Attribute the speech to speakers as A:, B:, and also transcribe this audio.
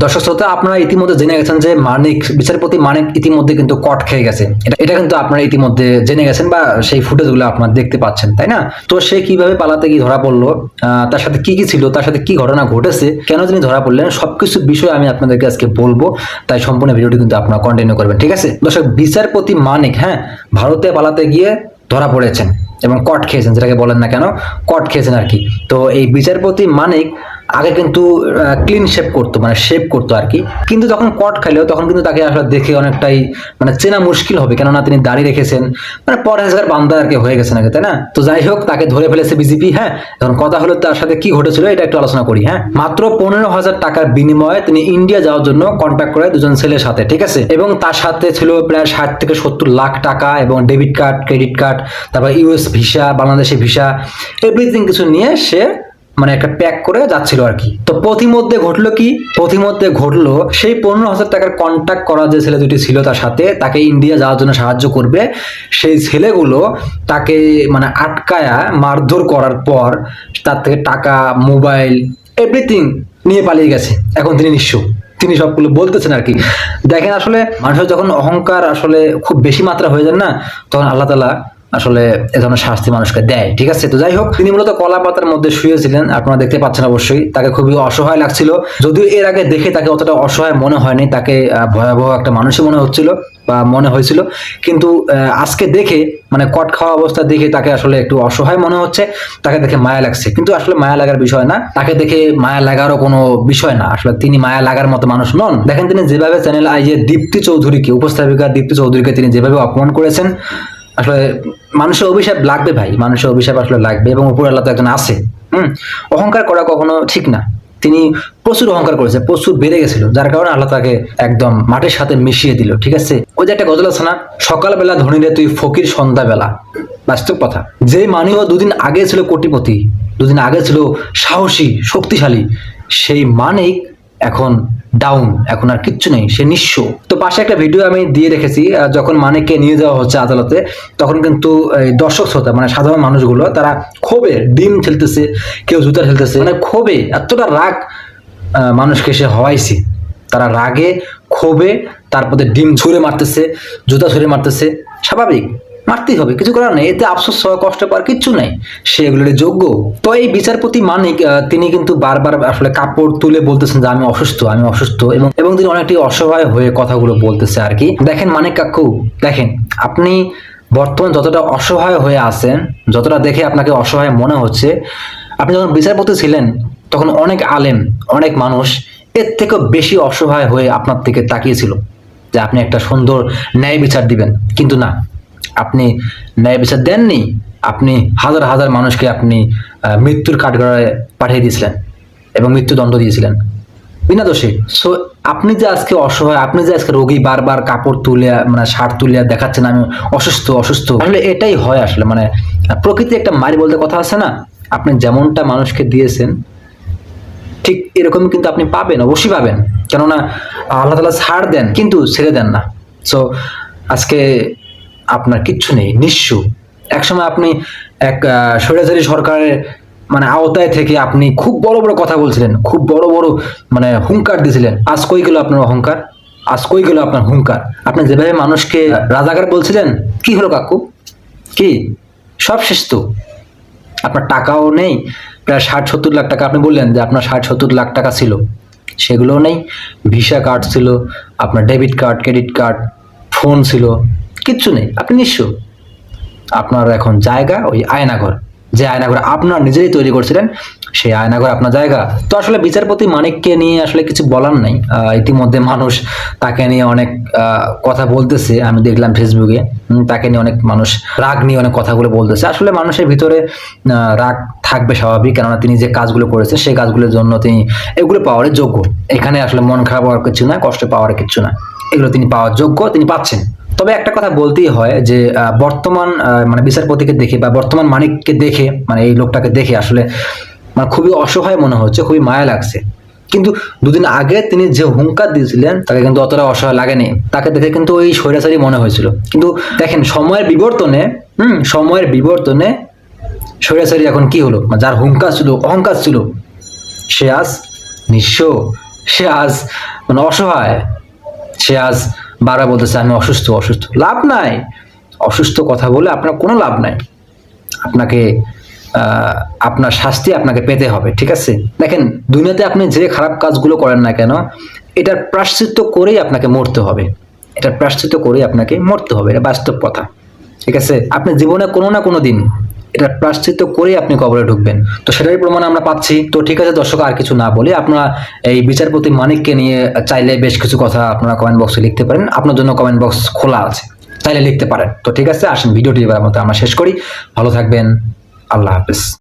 A: দর্শক শ্রোতা, আপনারা ইতিমধ্যে জেনে গেছেন যে মানিক, বিচারপতি মানিক ইতিমধ্যে কিন্তু কট খেয়ে গেছে। এটা কিন্তু আপনারা ইতিমধ্যে জেনে গেছেন বা সেই ফুটেজগুলো আপনারা দেখতে পাচ্ছেন, তাই না? তো সে কীভাবে পালাতে গিয়ে ধরা পড়ল তার সাথে কি কি ছিল, তার সাথে কি ঘটনা ঘটেছে, কেন তিনি ধরা পড়লেন, সবকিছু বিষয় আমি আপনাদেরকে আজকে বলব। তাই সম্পূর্ণ ভিডিওটি কিন্তু আপনারা কন্টিনিউ করবেন, ঠিক আছে? দর্শক, বিচারপতি মানিক হ্যাঁ ভারতে পালাতে গিয়ে ধরা পড়েছেন এবং কট খেয়েছেন, যেটাকে বলেন না কেন, কট খেয়েছেন আর কি। তো এই বিচারপতি মানিক আগে কিন্তু ক্লিন শেপ করতো মানে শেপ করতো আর কি। কিন্তু যখন কট খাইলো তখন কিন্তু তাকে আসলে দেখে অনেকটাই মানে চেনা মুশকিল হবে। কেননা তিনি দাড়ি রেখেছেন মানে পরেজগার বান্দা আর কি হয়ে গেছেন আগে তাই না? তো যাই হোক, তাকে ধরে ফেলেছে বিজেপি হ্যাঁ? এখন কথা হলো তার সাথে কি ঘটেছিল, এটা একটু আলোচনা করি হ্যাঁ? মাত্র পনেরো হাজার টাকার বিনিময়ে তিনি ইন্ডিয়া যাওয়ার জন্য কন্ট্যাক্ট করে দুজন ছেলের সাথে, ঠিক আছে? এবং তার সাথে ছিল প্রায় ষাট থেকে সত্তর লাখ টাকা এবং ডেবিট কার্ড ক্রেডিট কার্ড তারপর US visa Bangladeshi visa everything কিছু নিয়ে সে মানে একটা প্যাক করে যাচ্ছিল আর কি। তো পথিমধ্যে ঘটলো কি? পথিমধ্যে ঘটলো সেই পনেরো হাজার টাকার কন্ট্যাক্ট করা যে ছেলে দুটি ছিল তার সাথে, তাকে ইন্ডিয়া যাওয়ার জন্য সাহায্য করবে। সেই ছেলেগুলো তাকে মানে আটকায়া মারধর করার পর তার থেকে টাকা মোবাইল এভরিথিং নিয়ে পালিয়ে গেছে। এখন তিনি নিঃস্ব। তিনি সবগুলো বলতেছেন আর কি। দেখেন আসলে মানুষের যখন অহংকার আসলে খুব বেশি মাত্রা হয়ে যান না, তখন আল্লাহ তালা আসলে এ ধরনের শাস্তি মানুষকে দেয়, ঠিক আছে? তো যাই হোক, তিনি মূলত কলা পাতার মধ্যে শুয়েছিলেন, আপনারা দেখতে পাচ্ছেন অবশ্যই, তাকে খুবই অসহায় লাগছিল। যদিও এর আগে দেখে তাকে অতটা অসহায় মনে হয়নি, তাকে ভয়াবহ একটা মানুষই মনে হচ্ছিল বা মনে হয়েছিল। কিন্তু আজকে দেখে মানে কট খাওয়া অবস্থা দেখে তাকে আসলে একটু অসহায় মনে হচ্ছে, তাকে দেখে মায়া লাগছে। কিন্তু আসলে মায়া লাগার বিষয় না, তাকে দেখে মায়া লাগারও কোনো বিষয় না। আসলে তিনি মায়া লাগার মতো মানুষ নন। দেখেন তিনি যেভাবে চ্যানেল আইজে দীপ্তি চৌধুরীকে, উপস্থাপিকা দীপ্তি চৌধুরীকে তিনি যেভাবে অপমান করেছেন আসলে মানুষের অভিশাপ লাগবে ভাই, মানুষের অভিশাপ আসলে লাগবে এবং উপর আল্লাহ তো একজন আছে। হুম? অহংকার করা কখনো ঠিক না। তিনি প্রচুর অহংকার করেছে, প্রচুর বেড়ে গেছিল, যার কারণে আল্লাহ তাকে একদম মাটির সাথে মিশিয়ে দিল, ঠিক আছে? ওই যে একটা গজল আছে না, সকালবেলা ধনীরে তুই ফকির সন্ধ্যাবেলা। বাস্তব কথা। যে মানিও দুদিন আগে ছিল কোটিপতি, দুদিন আগে ছিল সাহসী, শক্তিশালী, সেই মানিক এখন ডাউন এখন আর কিচ্ছু নেই, সে নিঃস্ব। তো পাশে একটা ভিডিও আমি দিয়ে রেখেছি যখন মানিককে নিয়ে যাওয়া হচ্ছে আদালতে, তখন কিন্তু দর্শক শ্রোতা মানে সাধারণ মানুষগুলো, তারা ক্ষোভে ডিম খেলতেছে কেউ জুতা খেলতেছে মানে ক্ষোভে, এতটা রাগ মানুষকে সে হওয়াইছে। তারা রাগে, ক্ষোভে তারপরে ডিম ছুঁড়ে মারতেছে, জুতা ছুঁড়ে মারতেছে, স্বাভাবিক। মারতেই হবে, কিছু করার নেই, এতে আফসোস হওয়া কষ্ট পাওয়ার কিচ্ছু নেই। সে এগুলোর যোগ্য। তো এই বিচারপতি মানিক তিনি কিন্তু বারবার আসলে কাপড় তুলে বলতেছেন যে আমি অসুস্থ আমি অসুস্থ এবং এবং তিনি অনেকটি অসহায় হয়ে কথাগুলো বলতেছে আর কি। দেখেন মানিক কাকু, দেখেন, আপনি বর্তমান যতটা অসহায় হয়ে আছেন, যতটা দেখে আপনাকে অসহায় মনে হচ্ছে, আপনি যখন বিচারপতি ছিলেন, তখন অনেক আলেম, অনেক মানুষ এর থেকেও বেশি অসহায় হয়ে আপনার থেকে তাকিয়েছিল যে আপনি একটা সুন্দর ন্যায় বিচার দিবেন। কিন্তু না আপনি ন্যায় বিচার দেননি, আপনি হাজার হাজার মানুষকে আপনি মৃত্যুর কাঠগড়ায় পাঠিয়ে দিয়েছিলেন এবং মৃত্যুদণ্ড দিয়েছিলেন। বিনা দোষে। সো আপনি যে আজকে অসহায়, আপনি যে আজকে রোগী বারবার কাপড় তুলে মানে শার্ট তুলে দেখাচ্ছেন, আমি অসুস্থ অসুস্থ। আসলে এটাই হয় আসলে মানে প্রকৃতি একটা মারি বলতে কথা আছে না? আপনি যেমনটা মানুষকে দিয়েছেন, ঠিক এরকম কিন্তু আপনি পাবেন, অবশ্যই পাবেন। কেননা, আল্লাহ তালা ছাড় দেন, কিন্তু ছেড়ে দেন না। সো আজকে আপনার কিচ্ছু নেই, নিঃস্ব। একসময় আপনি এক স্বৈরাচারী সরকারের মানে আওতায় থেকে আপনি খুব বড় বড় কথা বলছিলেন, খুব বড় বড় মানে হুঙ্কার দিয়েছিলেন আজ কই গেল আপনার অহংকার? আজ কই গেল আপনার হুঙ্কার? আপনি যেভাবে মানুষকে রাজাকার বলছিলেন, কি হলো কাকু? কি? সব শেষ তো। আপনার টাকাও নেই, প্রায় ষাট সত্তর লাখ টাকা আপনি বললেন যে আপনার ষাট সত্তর লাখ টাকা ছিল। সেগুলোও নেই, ভিসা কার্ড ছিল, আপনার debit card, credit card, phone ছিল কিচ্ছু নেই, আপনি নিঃস্ব। আপনার এখন জায়গা ওই আয়নাঘর। যে আয়নাঘর আপনার নিজেই তৈরি করছিলেন, সেই আয়নাঘর আপনার জায়গা। তো আসলে বিচারপতি মানিককে নিয়ে আসলে কিছু বলার নাই। ইতিমধ্যে মানুষ তাকে নিয়ে অনেক কথা বলতেছে। আমি দেখলাম ফেসবুকে তাকে নিয়ে অনেক মানুষ রাগ নিয়ে অনেক কথাগুলো বলতেছে। আসলে মানুষের ভিতরে রাগ থাকবে স্বাভাবিক, কেননা তিনি যে কাজগুলো করেছেন, সেই কাজগুলোর জন্য তিনি, এগুলো পাওয়ার যোগ্য। এখানে আসলে মন খারাপ হওয়ার কিছু না, কষ্ট পাওয়ার কিছু না। এগুলো তিনি পাওয়ার যোগ্য, তিনি পাচ্ছেন। তবে একটা কথা বলতেই হয় যে বর্তমান মানে বিচারপতিকে দেখে বা বর্তমান মানিককে দেখে মানে এই লোকটাকে দেখে আসলে মানে খুবই অসহায় মনে হচ্ছে, খুবই মায়া লাগছে। কিন্তু দুদিন আগে তিনি যে হুঙ্কার দিয়েছিলেন, তাকে কিন্তু অতটা অসহায় লাগেনি। তাকে দেখে কিন্তু ওই স্বৈরাচারী মনে হয়েছিল। কিন্তু দেখেন, সময়ের বিবর্তনে, হুম, সময়ের বিবর্তনে স্বৈরাচারী এখন কি হলো? মানে যার হুঙ্কার ছিল, অহংকার ছিল, সে আজ নিঃস্ব, সে আজ মানে অসহায়, সে আজ বারবার বলতেছে, আমি অসুস্থ অসুস্থ। লাভ নাই। অসুস্থ কথা বলে আপনার কোনো লাভ নাই। আপনাকে আপনার শাস্তি আপনাকে পেতে হবে, ঠিক আছে? দেখেন, দুনিয়াতে আপনি যে খারাপ কাজগুলো করেন না কেন, এটার প্রাশ্চিত্য করেই আপনাকে মরতে হবে। এটার প্রাশ্চিত্য করেই আপনাকে মরতে হবে, এটা বাস্তব কথা, ঠিক আছে? আপনি জীবনে কোনো না কোনো দিন এটা প্রাশ্চিত্য করে আপনি কবরে ঢুকবেন। তো সেটারই প্রমাণ আমরা পাচ্ছি। তো ঠিক আছে দর্শক, আর কিছু না বলে আপনারা এই বিচারপতি মানিককে নিয়ে চাইলে বেশ কিছু কথা আপনারা কমেন্ট বক্সে লিখতে পারেন। আপনার জন্য কমেন্ট বক্স খোলা আছে। চাইলে লিখতে পারেন। তো ঠিক আছে, আসেন ভিডিওটি এবার মতো আমরা শেষ করি। ভালো থাকবেন। আল্লাহ হাফেজ।